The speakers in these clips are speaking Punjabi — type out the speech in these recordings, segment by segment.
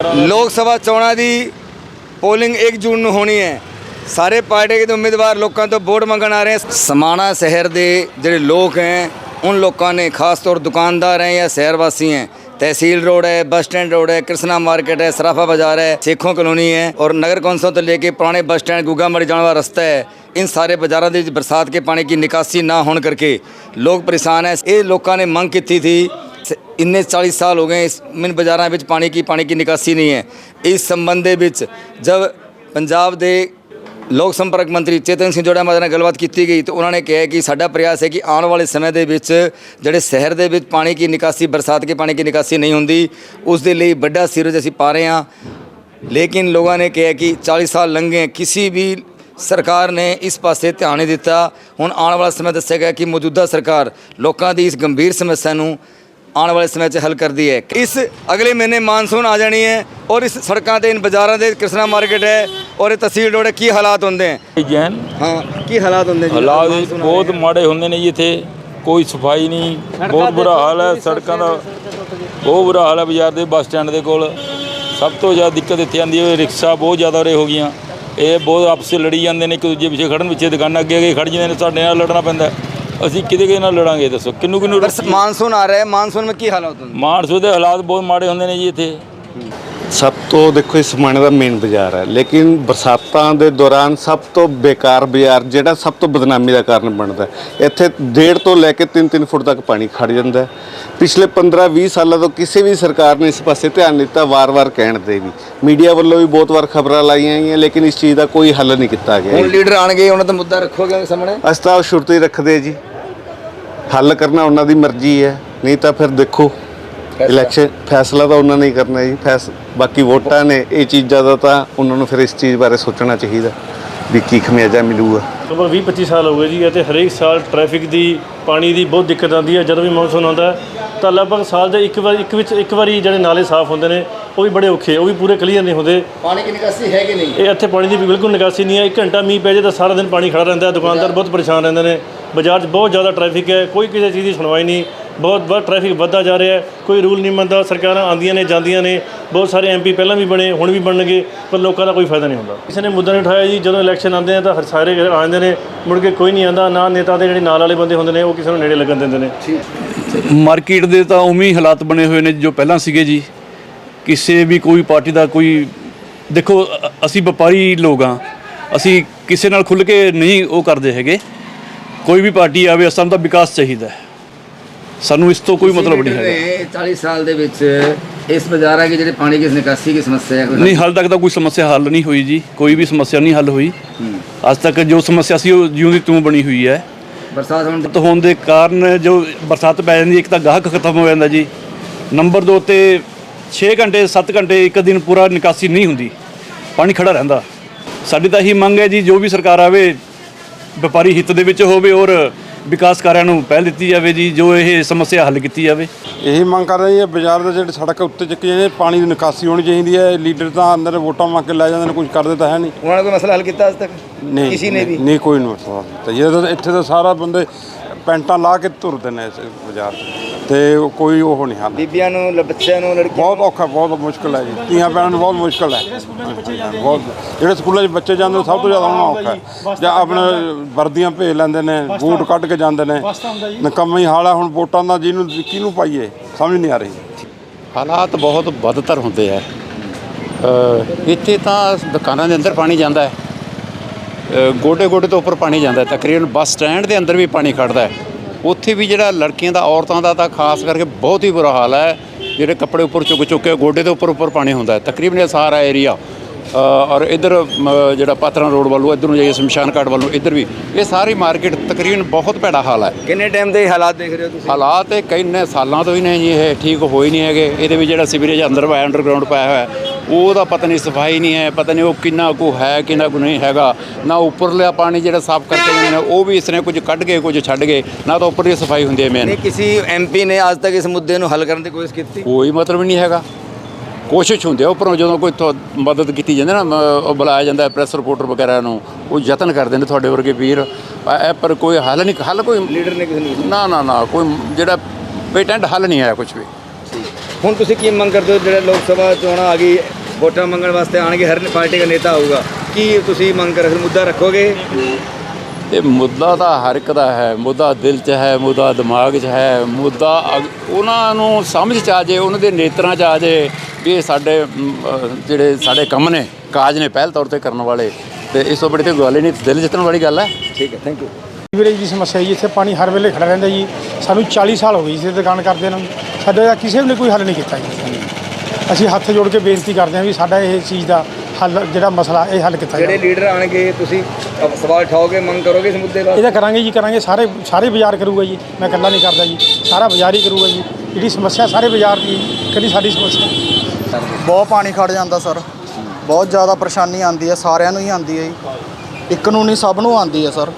ਲੋਕ ਸਭਾ ਚੋਣਾਂ ਦੀ ਪੋਲਿੰਗ 1 ਜੂਨ ਨੂੰ ਹੋਣੀ ਹੈ ਸਾਰੇ ਪਾਰਟੀ ਦੇ ਉਮੀਦਵਾਰ ਲੋਕਾਂ ਤੋਂ ਵੋਟ ਮੰਗਣ ਆ ਰਹੇ ਹਨ ਸਮਾਣਾ ਸ਼ਹਿਰ ਦੇ ਜਿਹੜੇ ਲੋਕ ਹੈ उन लोगों ने खास तौर दुकानदार हैं या शहरवासी हैं तहसील रोड है बस स्टैंड रोड है कृष्णा मार्केट है सराफा बाजार है शेखों कॉलोनी है और नगर कौंसल तो लेके पुराने बस स्टैंड गुगा मरी जाने वाला रास्ता है इन सारे बाजारों ਦੇ ਵਿੱਚ ਬਰਸਾਤ ਕੇ ਪਾਣੀ की निकासी ना होने करके लोग परेशान है ਇਹ ਲੋਕਾਂ ਨੇ ਮੰਗ ਕੀਤੀ थी ਇੰਨੇ 40 ਸਾਲ ਹੋ ਗਏ ਇਸ ਮਿਨ ਬਾਜ਼ਾਰਾਂ ਵਿੱਚ ਪਾਣੀ ਕੀ ਪਾਣੀ ਕੀ ਨਿਕਾਸੀ ਨਹੀਂ ਹੈ। ਇਸ ਸੰਬੰਧ ਦੇ ਵਿੱਚ ਜਦ ਪੰਜਾਬ ਦੇ ਲੋਕ ਸੰਪਰਕ ਮੰਤਰੀ ਚੇਤਨ ਸਿੰਘ ਜੋੜਾ ਨਾਲ ਗੱਲਬਾਤ ਕੀਤੀ ਗਈ ਤਾਂ ਉਹਨਾਂ ਨੇ ਕਿਹਾ ਕਿ ਸਾਡਾ ਪ੍ਰਯਾਸ ਹੈ ਕਿ ਆਉਣ ਵਾਲੇ ਸਮੇਂ ਦੇ ਵਿੱਚ ਜਿਹੜੇ ਸ਼ਹਿਰ ਦੇ ਵਿੱਚ ਪਾਣੀ ਕੀ ਨਿਕਾਸੀ, ਬਰਸਾਤ ਕੇ ਪਾਣੀ ਕੀ ਨਿਕਾਸੀ ਨਹੀਂ ਹੁੰਦੀ, ਉਸ ਦੇ ਲਈ ਵੱਡਾ ਸੀਰਜ ਅਸੀਂ ਪਾ ਰਹੇ ਹਾਂ। ਲੇਕਿਨ ਲੋਕਾਂ ਨੇ ਕਿਹਾ ਕਿ 40 ਸਾਲ ਲੰਘੇ ਕਿਸੇ ਵੀ ਸਰਕਾਰ ਨੇ ਇਸ ਪਾਸੇ ਧਿਆਨ ਨਹੀਂ ਦਿੱਤਾ। ਹੁਣ ਆਉਣ ਵਾਲਾ ਸਮਾਂ ਦੱਸਿਆ ਗਿਆ ਕਿ ਮੌਜੂਦਾ ਸਰਕਾਰ ਲੋਕਾਂ ਦੀ ਇਸ ਗੰਭੀਰ ਸਮੱਸਿਆ ਨੂੰ ਆਉਣ ਵਾਲੇ ਸਮੇਂ 'ਚ ਹੱਲ ਕਰਦੀ ਹੈ। ਇਸ ਅਗਲੇ ਮਹੀਨੇ ਮਾਨਸੂਨ ਆ ਜਾਣੀ ਹੈ ਔਰ ਇਸ ਸੜਕਾਂ ਤੇ ਇਨ ਬਾਜ਼ਾਰਾਂ ਦੇ ਕ੍ਰਿਸ਼ਨਾ ਮਾਰਕੀਟ ਹੈ ਔਰ ਇਹ ਤਹਿਸੀਲ ਹੈ। ਕੀ ਹਾਲਾਤ ਹੁੰਦੇ ਹੈ? ਜੈਨ। ਹਾਂ ਕੀ ਹਾਲਾਤ ਹੁੰਦੇ ਜੀ? ਹਾਲਾਤ ਬਹੁਤ ਮਾੜੇ ਹੁੰਦੇ ਨੇ ਜੀ ਇੱਥੇ। ਕੋਈ ਸਫ਼ਾਈ ਨਹੀਂ ਬਹੁਤ ਬੁਰਾ ਹਾਲ ਹੈ ਸੜਕਾਂ ਦਾ। ਬਹੁਤ ਬੁਰਾ ਹਾਲ ਹੈ ਬਾਜ਼ਾਰ ਦੇ ਬੱਸ ਸਟੈਂਡ ਦੇ ਕੋਲ। ਸਭ ਤੋਂ ਜ਼ਿਆਦਾ ਦਿੱਕਤ ਇੱਥੇ ਆਉਂਦੀ ਹੈ ਰਿਕਸ਼ਾ ਬਹੁਤ ਜ਼ਿਆਦਾ ਉਰੇ ਹੋ ਗਈਆਂ। ਇਹ ਬਹੁਤ ਆਪਸ ਵਿੱਚ ਲੜੀ ਜਾਂਦੇ ਨੇ ਇੱਕ ਦੂਜੇ ਪਿੱਛੇ ਖੜਨ ਪਿੱਛੇ ਦੁਕਾਨਾਂ ਅੱਗੇ ਅੱਗੇ ਖੜ ਜਾਂਦੇ ਨੇ ਸਾਡੇ ਨਾਲ ਲੜਨਾ ਪੈਂਦਾ ਹੈ। ਅਸੀਂ ਕਿਹਦੇ ਕਿਹਦੇ ਨਾਲ ਲੜਾਂਗੇ ਦੱਸੋ। ਕਿੰਨੂੰ ਕਿੰਨੂੰ ਪਰ ਮਾਨਸੂਨ ਆ ਰਿਹਾ ਹੈ ਮਾਨਸੂਨ में ਕੀ ਹਾਲਾਤ ਹੁੰਦੇ ਮਾਨਸੂ ਦੇ ਹਾਲਾਤ ਬਹੁਤ ਮਾੜੇ ਹੁੰਦੇ ਨੇ ਜੀ ਇੱਥੇ। ਸਭ ਤੋਂ ਦੇਖੋ ਇਸ ਸਮਾਣੇ ਦਾ ਮੇਨ ਬਾਜ਼ਾਰ ਹੈ ਲੇਕਿਨ ਬਰਸਾਤਾਂ ਦੇ ਦੌਰਾਨ ਸਭ ਤੋਂ ਬੇਕਾਰ ਬਾਜ਼ਾਰ ਜਿਹੜਾ ਸਭ ਤੋਂ ਬਦਨਾਮੀ ਦਾ ਕਾਰਨ ਬਣਦਾ ਹੈ। ਇੱਥੇ ਡੇਢ ਤੋਂ ਲੈ ਕੇ 3-3 ਫੁੱਟ ਤੱਕ ਪਾਣੀ ਖੜ ਜਾਂਦਾ ਹੈ। ਪਿਛਲੇ 15-20 ਸਾਲਾਂ ਤੋਂ ਕਿਸੇ ਵੀ ਸਰਕਾਰ ਨੇ ਇਸ ਪਾਸੇ ਧਿਆਨ ਨਹੀਂ ਦਿੱਤਾ ਵਾਰ-ਵਾਰ ਕਹਿਣ ਤੇ ਵੀ। ਮੀਡੀਆ ਵੱਲੋਂ ਵੀ ਬਹੁਤ ਵਾਰ ਖਬਰਾਂ ਲਾਈਆਂ ਗਈਆਂ ਲੇਕਿਨ ਇਸ ਚੀਜ਼ ਦਾ ਕੋਈ ਹੱਲ ਨਹੀਂ ਕੀਤਾ ਗਿਆ। ਹੁਣ ਲੀਡਰ ਆਣਗੇ ਉਹਨਾਂ ਦਾ ਮੁੱਦਾ ਰੱਖੋਗੇ ਸਾਹਮਣੇ? ਅਸੀਂ ਤਾਂ ਸ਼ੁਰਤੀ ਰੱਖਦੇ ਜੀ। ਹੱਲ ਕਰਨਾ ਉਹਨਾਂ ਦੀ ਮਰਜ਼ੀ ਹੈ ਨਹੀਂ ਤਾਂ ਫਿਰ ਦੇਖੋ। ਇਲੈਕਸ਼ਨ ਫੈਸਲਾ ਤਾਂ ਉਹਨਾਂ ਨੇ ਹੀ ਕਰਨਾ ਜੀ। ਫੈਸ ਬਾਕੀ ਵੋਟਾਂ ਨੇ ਇਹ ਚੀਜ਼ਾਂ ਦਾ ਤਾਂ ਉਹਨਾਂ ਨੂੰ ਫਿਰ ਇਸ ਚੀਜ਼ ਬਾਰੇ ਸੋਚਣਾ ਚਾਹੀਦਾ ਵੀ ਕੀ ਖਮਿਆਜਾ ਮਿਲੂਗਾ। ਲਗਭਗ 20 25 ਸਾਲ ਹੋ ਗਏ ਜੀ ਅਤੇ ਹਰੇਕ ਸਾਲ ਟ੍ਰੈਫਿਕ ਦੀ ਪਾਣੀ ਦੀ ਬਹੁਤ ਦਿੱਕਤ ਆਉਂਦੀ ਹੈ। ਜਦੋਂ ਵੀ ਮੌਨਸੂਨ ਆਉਂਦਾ ਹੈ ਤਾਂ ਲਗਭਗ ਸਾਲ ਦੇ ਇੱਕ ਵਾਰ ਇੱਕ ਵਿੱਚ ਇੱਕ ਵਾਰੀ ਜਿਹੜੇ ਨਾਲੇ ਸਾਫ਼ ਹੁੰਦੇ ਨੇ ਉਹ ਵੀ ਬੜੇ ਔਖੇ ਉਹ ਵੀ ਪੂਰੇ ਕਲੀਅਰ ਨਹੀਂ ਹੁੰਦੇ। ਪਾਣੀ ਕੀ ਨਿਕਾਸੀ ਹੈ ਕਿ ਨਹੀਂ? ਇਹ ਇੱਥੇ ਪਾਣੀ ਦੀ ਬਿਲਕੁਲ ਨਿਕਾਸੀ ਨਹੀਂ ਹੈ। ਇੱਕ ਘੰਟਾ ਮੀਂਹ ਪੈ ਜਾਏ ਤਾਂ ਸਾਰਾ ਦਿਨ ਪਾਣੀ ਖੜਾ ਰਹਿੰਦਾ ਹੈ। ਦੁਕਾਨਦਾਰ ਬਹੁਤ ਪਰੇਸ਼ਾਨ ਰਹਿੰਦੇ ਨੇ। ਬਾਜ਼ਾਰ 'ਚ ਬਹੁਤ ਜ਼ਿਆਦਾ ਟ੍ਰੈਫਿਕ ਹੈ। ਕੋਈ ਕਿਸੇ ਚੀਜ਼ ਦੀ ਸੁਣਵਾਈ ਨਹੀਂ। ਬਹੁਤ ਬਹੁਤ ਟ੍ਰੈਫਿਕ ਵੱਧਦਾ ਜਾ ਰਿਹਾ ਹੈ। ਕੋਈ ਰੂਲ ਨਹੀਂ ਮੰਨਦਾ, ਸਰਕਾਰਾਂ ਆਉਂਦੀਆਂ ਨੇ, ਜਾਂਦੀਆਂ ਨੇ। ਬਹੁਤ ਸਾਰੇ ਐਮਪੀ ਪਹਿਲਾਂ ਵੀ ਬਣੇ, ਹੁਣ ਵੀ ਬਣਨਗੇ, ਪਰ ਲੋਕਾਂ ਦਾ ਕੋਈ ਫਾਇਦਾ ਨਹੀਂ ਹੁੰਦਾ। ਕਿਸੇ ਨੇ ਮੁੱਦਾ ਨਹੀਂ ਉਠਾਇਆ ਜੀ, ਜਦੋਂ ਇਲੈਕਸ਼ਨ ਆਉਂਦੇ ਆ ਤਾਂ ਹਰ ਸਾਰੇ ਆਉਂਦੇ ਨੇ। ਮੁੜ ਕੇ ਕੋਈ ਨਹੀਂ ਆਉਂਦਾ, ਨਾ ਨੇਤਾ ਦੇ ਜਿਹੜੇ ਨਾਲ ਵਾਲੇ ਬੰਦੇ ਹੁੰਦੇ ਨੇ, ਉਹ ਕਿਸੇ ਨੂੰ ਨੇੜੇ ਲੱਗਣ ਦਿੰਦੇ ਨੇ। ਮਾਰਕੀਟ ਦੇ ਤਾਂ ਉਵੇਂ ਹਾਲਾਤ ਬਣੇ ਹੋਏ ਨੇ ਜੋ ਪਹਿਲਾਂ ਸੀਗੇ ਜੀ। ਕਿਸੇ ਵੀ ਕੋਈ ਪਾਰਟੀ ਦਾ ਕੋਈ, ਦੇਖੋ ਅਸੀਂ ਵਪਾਰੀ ਲੋਕ ਆ ਅਸੀਂ ਕਿਸੇ ਨਾਲ ਖੁੱਲ ਕੇ ਨਹੀਂ ਉਹ ਕਰਦੇ ਹੈਗੇ। ਕੋਈ ਵੀ ਪਾਰਟੀ ਆਵੇ ਸਾਨੂੰ ਦਾ ਵਿਕਾਸ ਚਾਹੀਦਾ ਹੈ। ਸਾਨੂੰ ਇਸ ਤੋਂ ਕੋਈ ਮਤਲਬ ਨਹੀਂ ਹੈਗਾ। 40 ਸਾਲ ਦੇ ਵਿੱਚ ਇਸ ਬਾਜ਼ਾਰਾਂ ਦੀ ਜਿਹੜੇ ਪਾਣੀ ਦੀ ਨਿਕਾਸੀ ਦੀ ਸਮੱਸਿਆ ਹੈ ਨਹੀਂ ਹਾਲ ਤੱਕ ਤਾਂ ਕੋਈ ਸਮੱਸਿਆ ਹੱਲ ਨਹੀਂ ਹੋਈ ਜੀ। ਕੋਈ ਵੀ ਸਮੱਸਿਆ ਨਹੀਂ ਹੱਲ ਹੋਈ। ਅੱਜ ਤੱਕ ਜੋ ਸਮੱਸਿਆ ਸੀ ਉਹ ਜਿਉਂ ਦੀ ਤੂੰ ਬਣੀ ਹੋਈ ਹੈ। ਬਰਸਾਤ ਹੋਣ ਦੇ ਕਾਰਨ ਜੋ ਬਰਸਾਤ ਪੈ ਜਾਂਦੀ ਹੈ, ਇੱਕ ਤਾਂ ਗਾਹਕ ਖਤਮ ਹੋ ਜਾਂਦਾ ਜੀ। ਨੰਬਰ 2 ਤੇ 6 ਘੰਟੇ 7 ਘੰਟੇ ਇੱਕ ਦਿਨ ਪੂਰਾ ਨਿਕਾਸੀ ਨਹੀਂ ਹੁੰਦੀ। ਪਾਣੀ ਖੜਾ ਰਹਿੰਦਾ। ਸਾਡੀ ਤਾਂ ਇਹੀ ਮੰਗ ਹੈ ਜੀ ਜੋ ਵੀ ਸਰਕਾਰ ਆਵੇ ਵਪਾਰੀ ਹਿੱਤ ਦੇ ਵਿੱਚ ਹੋਵੇ ਔਰ ਵਿਕਾਸ ਕਾਰਿਆਂ ਨੂੰ ਪਹਿਲ ਦਿੱਤੀ ਜਾਵੇ ਜੀ ਜੋ ਇਹ ਸਮੱਸਿਆ ਹੱਲ ਕੀਤੀ ਜਾਵੇ। ਇਹੀ ਮੰਗ ਕਰ ਰਹੇ ਹਾਂ ਬਾਜ਼ਾਰ ਦੇ ਜਿਹੜੇ ਸੜਕ ਉੱਤੇ ਚੱਕੇ ਜਾਂਦੇ ਪਾਣੀ ਦੀ ਨਿਕਾਸੀ ਹੋਣੀ ਚਾਹੀਦੀ ਹੈ ਲੀਡਰ ਤਾਂ ਅੰਦਰ ਵੋਟਾਂ ਮੰਗ ਕੇ ਲੈ ਜਾਂਦੇ ਨੇ ਕੁਝ ਕਰਦੇ ਤਾਂ ਹੈ ਨਹੀਂ। ਉਹਨਾਂ ਨੇ ਕੋਈ ਮਸਲਾ ਹੱਲ ਕੀਤਾ ਅੱਜ ਤੱਕ? ਨਹੀਂ ਕਿਸੇ ਨੇ ਵੀ? ਨਹੀਂ ਕੋਈ ਨਹੀਂ ਮਸਲਾ ਤਾਂ ਇਹ ਤਾਂ ਇੱਥੇ ਤਾਂ ਸਾਰਾ ਬੰਦੇ ਪੈਂਟਾਂ ਲਾ ਕੇ ਤੁਰਦੇ ਨੇ ਇਸ ਬਾਜ਼ਾਰ 'ਚ। ਤੇ ਉਹ ਕੋਈ ਉਹ ਨਹੀਂ ਹੱਲ। ਬੀਬੀਆਂ ਨੂੰ ਲ- ਬੱਚਿਆਂ ਨੂੰ ਲੜਕੀਆਂ ਬਹੁਤ ਔਖਾ ਬਹੁਤ ਮੁਸ਼ਕਲ ਹੈ ਜੀ। ਧੀਆਂ ਭੈਣਾਂ ਨੂੰ ਬਹੁਤ ਮੁਸ਼ਕਲ ਹੈ। ਬਹੁਤ ਜਿਹੜੇ ਸਕੂਲਾਂ 'ਚ ਬੱਚੇ ਜਾਂਦੇ ਨੇ, ਸਭ ਤੋਂ ਜ਼ਿਆਦਾ ਉਹਨਾਂ ਔਖਾ ਹੈ। ਜਾਂ ਆਪਣੇ ਵਰਦੀਆਂ ਭੇਜ ਲੈਂਦੇ ਨੇ ਬੂਟ ਕੱਢ ਕੇ ਜਾਂਦੇ ਨੇ। ਨਕੰਮਾ ਹੀ ਹਾਲ ਹੈ ਹੁਣ ਵੋਟਾਂ ਦਾ ਜਿਹਨੂੰ ਕਿਹਨੂੰ ਪਾਈਏ? ਸਮਝ ਨਹੀਂ ਆ ਰਹੀ। ਹਾਲਾਤ ਬਹੁਤ ਬਦਤਰ ਹੁੰਦੇ ਆ। ਅ, ਇੱਥੇ ਤਾਂ ਦੁਕਾਨਾਂ ਦੇ ਅੰਦਰ ਪਾਣੀ ਜਾਂਦਾ ਹੈ। ਗੋਡੇ ਗੋਡੇ ਤੋਂ ਉੱਪਰ ਪਾਣੀ ਜਾਂਦਾ ਹੈ। ਤਕਰੀਬਨ ਬੱਸ ਸਟੈਂਡ ਦੇ ਅੰਦਰ ਵੀ ਪਾਣੀ ਖੜਦਾ ਹੈ। ਉੱਥੇ ਵੀ ਜਿਹੜਾ ਲੜਕੀਆਂ ਦਾ ਔਰਤਾਂ ਦਾ ਤਾਂ ਖਾਸ ਕਰਕੇ ਬਹੁਤ ਹੀ ਬੁਰਾ ਹਾਲ ਹੈ। ਜਿਹੜੇ ਕੱਪੜੇ ਉੱਪਰ ਚੁੱਕ ਚੁੱਕ ਕੇ ਗੋਡੇ ਦੇ ਉੱਪਰ ਉੱਪਰ ਪਾਣੀ ਹੁੰਦਾ ਹੈ। ਤਕਰੀਬਨ ਇਹ ਸਾਰਾ ਏਰੀਆ ਔਰ ਇਧਰ ਜਿਹੜਾ ਪਾਤਰਾਂ ਰੋਡ ਵੱਲੋਂ ਇਧਰ ਨੂੰ ਜਾਈਏ ਸ਼ਮਸ਼ਾਨ ਘਾਟ ਵੱਲੋਂ ਇਧਰ ਵੀ ਇਹ ਸਾਰੀ ਮਾਰਕੀਟ ਤਕਰੀਬਨ ਬਹੁਤ ਭੈੜਾ ਹਾਲ ਹੈ। ਕਿੰਨੇ ਟਾਈਮ ਦੇ ਹਾਲਾਤ ਦੇਖ ਰਹੇ ਹੋ ਤੁਸੀਂ? ਹਾਲਾਤ ਇਹ ਕਈ ਸਾਲਾਂ ਤੋਂ ਹੀ ਨੇ ਜੀ ਇਹ ਠੀਕ ਹੋਈ ਨਹੀਂ ਹੈਗੇ। ਇਹਦੇ ਵਿੱਚ ਜਿਹੜਾ ਸੀਵਰੇਜ ਅੰਦਰ ਪਾਇਆ ਅੰਡਰਗਰਾਉਂਡ ਪਾਇਆ ਹੋਇਆ ਹੈ, ਉਹਦਾ ਪਤਾ ਨਹੀਂ ਸਫ਼ਾਈ ਨਹੀਂ ਹੈ ਪਤਾ ਨਹੀਂ ਉਹ ਕਿੰਨਾ ਕੁ ਹੈ ਕਿੰਨਾ ਕੁ ਨਹੀਂ ਹੈਗਾ। ਨਾ ਉੱਪਰਲਾ ਪਾਣੀ ਜਿਹੜਾ ਸਾਫ਼ ਕਰਕੇ ਜਾਂਦੇ ਨੇ ਉਹ ਵੀ ਇਸ ਨੇ ਕੁਝ ਕੱਢ ਕੇ ਕੁਝ ਛੱਡ ਗਏ ਨਾ ਤਾਂ ਉੱਪਰਲੀ ਸਫ਼ਾਈ ਹੁੰਦੀ ਹੈ ਮੇਨ ਨਹੀਂ ਕਿਸੇ ਐਮਪੀ ਨੇ ਅੱਜ ਤੱਕ ਇਸ ਮੁੱਦੇ ਨੂੰ ਹੱਲ ਕਰਨ ਦੀ ਕੋਸ਼ਿਸ਼ ਕੀਤੀ? ਕੋਈ ਮਤਲਬ ਨਹੀਂ ਹੈਗਾ। ਕੋਸ਼ਿਸ਼ ਹੁੰਦੀ ਹੈ ਉੱਪਰੋਂ ਜਦੋਂ ਕੋਈ ਤੁਹਾ- ਮਦਦ ਕੀਤੀ ਜਾਂਦੀ ਨਾ ਮ- ਉਹ ਬੁਲਾਇਆ ਜਾਂਦਾ ਪ੍ਰੈਸ ਰਿਪੋਰਟਰ ਵਗੈਰਾ ਨੂੰ ਉਹ ਯਤਨ ਕਰਦੇ ਨੇ ਤੁਹਾਡੇ ਵਰਗੇ ਵੀਰ। ਅ- ਇਹ ਪਰ ਕੋਈ ਹੱਲ ਨਹੀਂ ਹੱਲ ਕੋਈ ਲੀਡਰ ਨੇ ਕਿਸੇ ਨੂੰ ਨਾ ਨਾ ਨਾ ਕੋਈ ਜਿਹੜਾ ਪੇਟੈਂਟ ਹੱਲ ਨਹੀਂ ਆਇਆ ਕੁਝ ਵੀ। ਹੁਣ ਤੁਸੀਂ ਕੀ ਮੰਗ ਕਰਦੇ ਹੋ ਜਿਹੜੇ ਲੋਕ ਸਭਾ ਚੋਣਾਂ ਆ ਗਈ ਵੋਟਾਂ ਮੰਗਣ ਵਾਸਤੇ ਆਣਗੇ ਹਰ ਪਾਰਟੀ ਦਾ ਨੇਤਾ ਆਊਗਾ। ਕੀ ਤੁਸੀਂ ਮੰਗ ਕਰ ਮੁੱਦਾ ਰੱਖੋਗੇ? ਇਹ ਮੁੱਦਾ ਤਾਂ ਹਰ ਇੱਕ ਦਾ ਹੈ। ਮੁੱਦਾ ਦਿਲ 'ਚ ਹੈ ਮੁੱਦਾ ਦਿਮਾਗ 'ਚ ਹੈ। ਮੁੱਦਾ ਉਹਨਾਂ ਨੂੰ ਸਮਝ 'ਚ ਆ ਜੇ ਉਹਨਾਂ ਦੇ ਨੇਤਰਾਂ 'ਚ ਆ ਜੇ ਵੀ ਇਹ ਸਾਡੇ ਜਿਹੜੇ ਸਾਡੇ ਕੰਮ ਨੇ ਕਾਜ ਨੇ ਪਹਿਲ ਤੌਰ ਤੇ ਕਰਨ ਵਾਲੇ। ਤੇ ਇਸ ਤੋਂ ਬੜੀ ਤੇ ਗੱਲ ਹੀ ਨਹੀਂ ਦਿਲ ਜਿੱਤਣ ਵਾਲੀ ਗੱਲ ਹੈ। ਠੀਕ ਹੈ ਥੈਂਕ ਯੂ ਸੀਵਰੇਜ ਦੀ ਸਮੱਸਿਆ ਜੀ ਇੱਥੇ ਪਾਣੀ ਹਰ ਵੇਲੇ ਖੜਾ ਰਹਿੰਦਾ ਜੀ। ਸਾਨੂੰ 40 ਸਾਲ ਹੋ ਗਏ ਜੀ ਇਸ ਦੁਕਾਨ ਕਰਦੇ ਨੂੰ। ਸਾਡੇ ਦਾ ਕਿਸੇ ਨੇ ਕੋਈ ਹੱਲ ਨਹੀਂ ਕੀਤਾ ਜੀ। ਅਸੀਂ ਹੱਥ ਜੋੜ ਕੇ ਬੇਨਤੀ ਕਰਦੇ ਹਾਂ ਵੀ ਸਾਡਾ ਇਹ ਚੀਜ਼ ਦਾ ਹੱਲ ਜਿਹੜਾ ਮਸਲਾ ਇਹ ਹੱਲ ਕੀਤਾ ਜਿਹੜੇ ਜਾਵੇ। ਲੀਡਰ ਆਣਗੇ ਤੁਸੀਂ ਸਵਾਲ ਉਠਾਓਗੇ ਮੰਗ ਕਰੋਗੇ ਇਸ ਮੁੱਦੇ ਵਾਸਤੇ ਇਹਦਾ ਕਰਾਂਗੇ ਜੀ ਕਰਾਂਗੇ। ਸਾਰੇ ਸਾਰੇ ਬਾਜ਼ਾਰ ਕਰੂਗਾ ਜੀ। ਮੈਂ ਇਕੱਲਾ ਨਹੀਂ ਕਰਦਾ ਜੀ। ਸਾਰਾ ਬਾਜ਼ਾਰ ਹੀ ਕਰੂਗਾ ਜੀ। ਜਿਹੜੀ ਸਮੱਸਿਆ ਸਾਰੇ ਬਾਜ਼ਾਰ ਦੀ ਕਦੀ ਸਾਡੀ ਸਮੱਸਿਆ? ਬਹੁਤ ਪਾਣੀ ਖੜ ਜਾਂਦਾ ਸਰ। ਬਹੁਤ ਜ਼ਿਆਦਾ ਪਰੇਸ਼ਾਨੀ ਆਉਂਦੀ ਹੈ। ਸਾਰਿਆਂ ਨੂੰ ਹੀ ਆਉਂਦੀ ਹੈ ਜੀ। ਇੱਕ ਨੂੰ ਨਹੀਂ ਸਭ ਨੂੰ ਆਉਂਦੀ ਹੈ ਸਰ।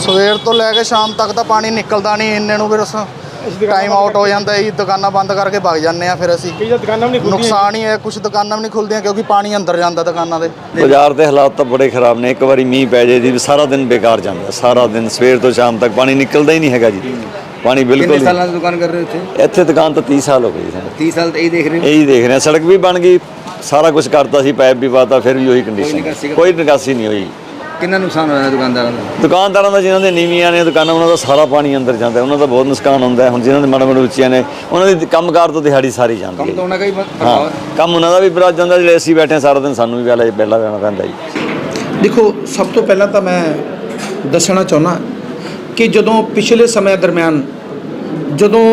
ਸਵੇਰ ਤੋਂ ਲੈ ਕੇ ਸ਼ਾਮ ਤੱਕ ਤਾਂ ਪਾਣੀ ਨਿਕਲਦਾ ਨਹੀਂ। ਇੰਨੇ ਨੂੰ ਫਿਰ ਟਾਈਮ ਆਊਟ ਹੋ ਜਾਂਦਾ ਜੀ ਦੁਕਾਨਾਂ ਬੰਦ ਕਰਕੇ ਭੱਜ ਜਾਂਦੇ ਆ ਫਿਰ ਅਸੀਂ। ਕਈ ਤਾਂ ਦੁਕਾਨਾਂ ਵੀ ਨਹੀਂ ਖੁੱਲਦੀਆਂ ਨੁਕਸਾਨ ਹੀ ਹੈ ਕੁਝ ਦੁਕਾਨਾਂ ਵੀ ਨਹੀਂ ਖੁੱਲਦੀਆਂ ਕਿਉਂਕਿ ਪਾਣੀ ਅੰਦਰ ਜਾਂਦਾ ਦੁਕਾਨਾਂ ਦੇ। ਬਾਜ਼ਾਰ ਦੇ ਹਾਲਾਤ ਤਾਂ ਬੜੇ ਖਰਾਬ ਨੇ ਇੱਕ ਵਾਰੀ ਮੀਂਹ ਪੈ ਜੇ ਜੀ ਸਾਰਾ ਦਿਨ ਬੇਕਾਰ ਜਾਂਦਾ ਸਾਰਾ ਦਿਨ ਸਵੇਰ ਤੋਂ ਸ਼ਾਮ ਤੱਕ ਪਾਣੀ ਨਿਕਲਦਾ ਹੀ ਨਹੀਂ ਹੈਗਾ ਜੀ। ਪਾਣੀ ਕਿੰਨੇ ਬਿਲਕੁਲ ਸਾਲਾਂ ਹੀ ਤੋਂ ਦੁਕਾਨ ਕਰ ਰਹੇ ਹੋ ਇੱਥੇ? ਇੱਥੇ ਦੁਕਾਨ ਤਾਂ 30 ਸਾਲ ਹੋ ਗਏ ਜੀ ਸਾਨੂੰ। 30 ਸਾਲ ਤੋਂ ਇਹ ਦੇਖ ਰਹੇ ਹੋ? ਇਹੀ ਦੇਖ ਰਹੇ ਹਾਂ ਸੜਕ ਵੀ ਬਣ ਗਈ ਸਾਰਾ ਕੁਝ ਕਰਤਾ ਸੀ ਪਾਈਪ ਵੀ ਪਾਤਾ ਫਿਰ ਵੀ ਉਹੀ ਕੰਡੀਸ਼ਨ ਕੋਈ ਨਿਕਾਸੀ ਨਹੀਂ ਹੋਈ। ਕਿੰਨਾ ਨੁਕਸਾਨ ਹੋਇਆ ਦੁਕਾਨਦਾਰਾਂ ਦਾ? ਦੁਕਾਨਦਾਰਾਂ ਦਾ ਜਿਨ੍ਹਾਂ ਦੇ ਨੀਵੀਆਂ ਨੇ ਦੁਕਾਨਾਂ ਉਹਨਾਂ ਦਾ ਸਾਰਾ ਪਾਣੀ ਅੰਦਰ ਜਾਂਦਾ ਉਹਨਾਂ ਦਾ ਬਹੁਤ ਨੁਕਸਾਨ ਹੁੰਦਾ। ਹੁਣ ਜਿਨ੍ਹਾਂ ਦੇ ਮਾੜੇ ਮਾੜੇ ਉੱਚੀਆਂ ਨੇ ਉਹਨਾਂ ਦੀ ਕੰਮਕਾਰ ਤੋਂ ਦਿਹਾੜੀ ਸਾਰੀ ਜਾਂਦੀ ਕੰਮ ਹੈ ਤਾਂ ਉਹਨਾਂ ਦਾ ਹੀ ਹਾਂ ਪ੍ਰਭਾਵ ਕੰਮ ਉਹਨਾਂ ਦਾ ਵੀ ਬਰਾ ਜਾਂਦਾ ਜਿਹੜੇ ਅਸੀਂ ਬੈਠੇ ਹਾਂ ਸਾਰਾ ਦਿਨ ਸਾਨੂੰ ਵੀ ਪਹਿਲਾਂ ਪਹਿਲਾਂ ਜਾਣਾ ਪੈਂਦਾ ਜੀ। ਦੇਖੋ ਸਭ ਤੋਂ ਪਹਿਲਾਂ ਤਾਂ ਮੈਂ ਦੱਸਣਾ ਚਾਹੁੰਦਾ ਕਿ ਜਦੋਂ ਪਿਛਲੇ ਸਮੇਂ ਦਰਮਿਆਨ ਜਦੋਂ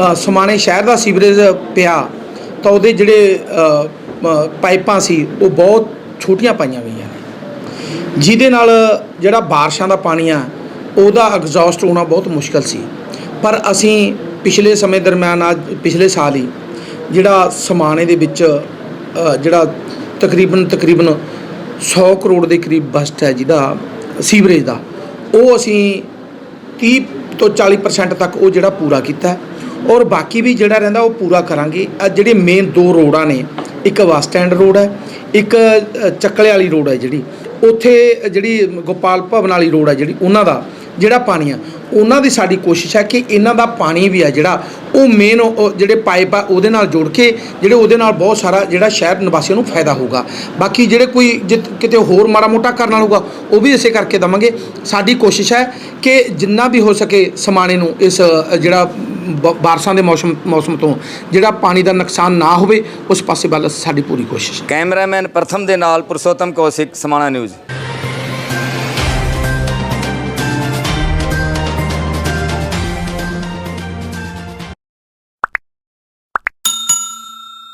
ਅ, ਸਮਾਣੇ ਸ਼ਹਿਰ ਦਾ ਸੀਵਰੇਜ ਪਿਆ ਤਾਂ ਉਹਦੇ ਜਿਹੜੇ ਅ, ਅ, ਪਾਈਪਾਂ ਸੀ ਉਹ ਬਹੁਤ ਛੋਟੀਆਂ ਪਾਈਆਂ ਗਈਆਂ। ਜਿਹਦੇ ਨਾਲ ਜਿਹੜਾ ਬਾਰਿਸ਼ਾਂ ਦਾ ਪਾਣੀ ਆ ਉਹਦਾ ਐਗਜ਼ੌਸਟ ਹੋਣਾ ਬਹੁਤ ਮੁਸ਼ਕਲ ਸੀ। ਪਰ ਅਸੀਂ ਪਿਛਲੇ ਸਮੇਂ ਦਰਮਿਆਨ ਅੱਜ ਪਿਛਲੇ ਸਾਲ ਹੀ ਜਿਹੜਾ ਸਮਾਣੇ ਦੇ ਵਿੱਚ ਜਿਹੜਾ ਤਕਰੀਬਨ ਤਕਰੀਬਨ 100 ਕਰੋੜ ਦੇ ਕਰੀਬ ਬਸਟ ਹੈ ਜਿਹਦਾ ਸੀਵਰੇਜ ਦਾ ਉਹ ਅਸੀਂ 30 ਤੋਂ 40% ਤੱਕ ਉਹ ਜਿਹੜਾ ਪੂਰਾ ਕੀਤਾ ਔਰ ਬਾਕੀ ਵੀ ਜਿਹੜਾ ਰਹਿੰਦਾ ਉਹ ਪੂਰਾ ਕਰਾਂਗੇ। ਆ ਜਿਹੜੇ ਮੇਨ ਦੋ ਰੋਡਾਂ ਨੇ ਇੱਕ ਬੱਸ ਸਟੈਂਡ ਰੋਡ ਹੈ ਇੱਕ ਅ, ਚੱਕਲੇ ਵਾਲੀ ਰੋਡ ਹੈ ਜਿਹੜੀ ਉੱਥੇ ਜਿਹੜੀ ਗੋਪਾਲ ਭਵਨ ਵਾਲੀ ਰੋਡ ਹੈ ਜਿਹੜੀ ਉਹਨਾਂ ਦਾ ਜਿਹੜਾ ਪਾਣੀ ਆ ਉਹਨਾਂ ਦੀ ਸਾਡੀ ਕੋਸ਼ਿਸ਼ ਹੈ ਕਿ ਇਹਨਾਂ ਦਾ ਪਾਣੀ ਵੀ ਆ ਜਿਹੜਾ, ਉਹ ਮੇਨ ਜਿਹੜੇ ਪਾਈਪ ਆ, ਉਹਦੇ ਨਾਲ ਜੋੜ ਕੇ ਜਿਹੜੇ ਉਹਦੇ ਨਾਲ ਬਹੁਤ ਸਾਰਾ ਜਿਹੜਾ ਸ਼ਹਿਰ ਨਿਵਾਸੀਆਂ ਨੂੰ ਫਾਇਦਾ ਹੋਊਗਾ। ਬਾਕੀ ਜਿਹੜੇ ਕੋਈ ਜਿ- ਕਿਤੇ ਹੋਰ ਮਾੜਾ ਮੋਟਾ ਕਰਨਾ ਹੋਊਗਾ, ਉਹ ਵੀ ਇਸੇ ਕਰਕੇ ਦਵਾਂਗੇ। ਸਾਡੀ ਕੋਸ਼ਿਸ਼ ਹੈ ਕਿ ਜਿੰਨਾ ਵੀ ਹੋ ਸਕੇ ਸਮਾਣੇ ਨੂੰ ਇਸ, ਜਿਹੜਾ ਬ- ਬਾਰਿਸ਼ਾਂ ਦੇ ਮੌਸਮ ਮੌਸਮ ਤੋਂ ਜਿਹੜਾ ਪਾਣੀ ਦਾ ਨੁਕਸਾਨ ਨਾ ਹੋਵੇ, ਉਸ ਪਾਸੇ ਵੱਲ ਸਾਡੀ ਪੂਰੀ ਕੋਸ਼ਿਸ਼ ਕੈਮਰਾਮੈਨ ਪ੍ਰਥਮ ਦੇ ਨਾਲ ਪੁਰਸ਼ੋਤਮ ਕੌਸ਼ਿਕ, ਸਮਾਣਾ ਨਿਊਜ਼।